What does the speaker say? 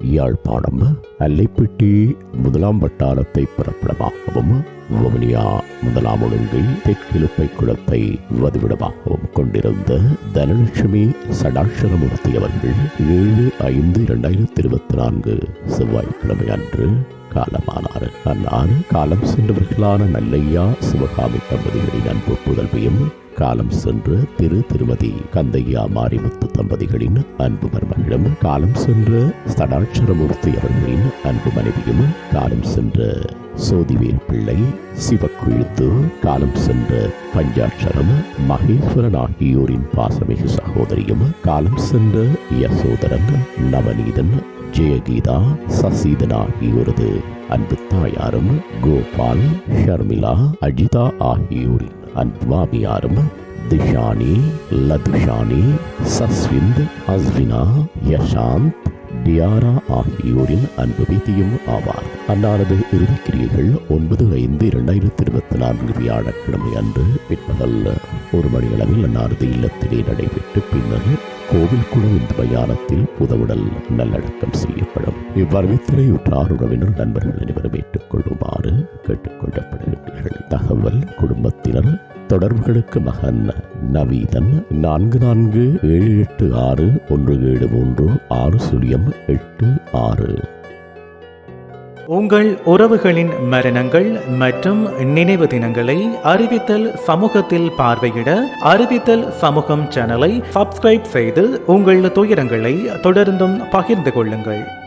யாழ்ப்பாணம் அல்லைப்பட்டி முதலாம் வட்டாரத்தை பிறப்பிடமாகவும் வவுனியா முதலாம் ஒழுங்கை தெற்கிலுப்பை குளத்தை வதிவிடமாகவும் கொண்டிருந்த தனலட்சுமி சடாட்சரமூர்த்தி அவர்கள் ஏழு ஐந்து இரண்டாயிரத்தி இருபத்தி நான்கு செவ்வாய்க்கிழமை அன்று காலமானார். அன்னார் காலம் சென்றவர்களான நல்லையா சிவகாமி தம்பதிகளின் அன்பு புதல்வியும் காலம் சென்ற திரு திருமதி கந்தையா மாரிமுத்து தம்பதிகளின் அன்பு மருமகளும் காலம் சென்ற சடாட்சரமூர்த்தி அவர்களின் அன்பு மனைவியும் காலம் சென்ற சோதிவேல் பிள்ளை சிவக்குழுத்து காலம் சென்ற பஞ்சாட்சரம் மகேஸ்வரன் ஆகியோரின் பாசமிகு சகோதரியும் காலம் சென்ற யசோதரன் நவநீதன் ஜெயகீதா சசீதன் ஆகியோரது அன்பு தாயாரும் கோபால் ஷர்மிளா அஜிதா ஆகியோரின் அன்பு திஷானி லதுஷானி சஸ்விந்த் அஸ்வினா யஷாந்த் டியாரா ஆகியோரின் அன்பு வீதியும் ஆவார். அன்னாரது இறுதிக்கிரியைகள் ஒன்பது ஐந்து இரண்டாயிரத்தி இருபத்தி நான்கு வியாழக்கிழமை அன்று பிற்பகல் ஒரு மணி அளவில் அன்னாரது இல்லத்திலே நடைபெற்று பின்னர் கோவில் குழு இந்த மயானத்தில் புதவுடல் நல்லடக்கம் செய்யப்படும். இவ்வறிவித்தலையுற்றார் உறவினர் நண்பர்கள் அனைவரும் ஏற்றுக்கொள்ளுமாறு கேட்டுக்கொள்ளப்படுகின்றீர்கள் தகவல் குடும்பத்தினர் தொடர்புகளுக்கு மகன் நவீதன். நான்கு நான்கு ஏழு எட்டு ஆறு ஒன்று ஏழு மூன்று ஆறு சுழியம் எட்டு ஆறு. உங்கள் உறவுகளின் மரணங்கள் மற்றும் நினைவு தினங்களை அறிவித்தல் சமூகத்தில் பார்வையிட அறிவித்தல் சமூகம் சேனலை சப்ஸ்கிரைப் செய்து உங்கள் துயரங்களை தொடர்ந்தும் பகிர்ந்து கொள்ளுங்கள்.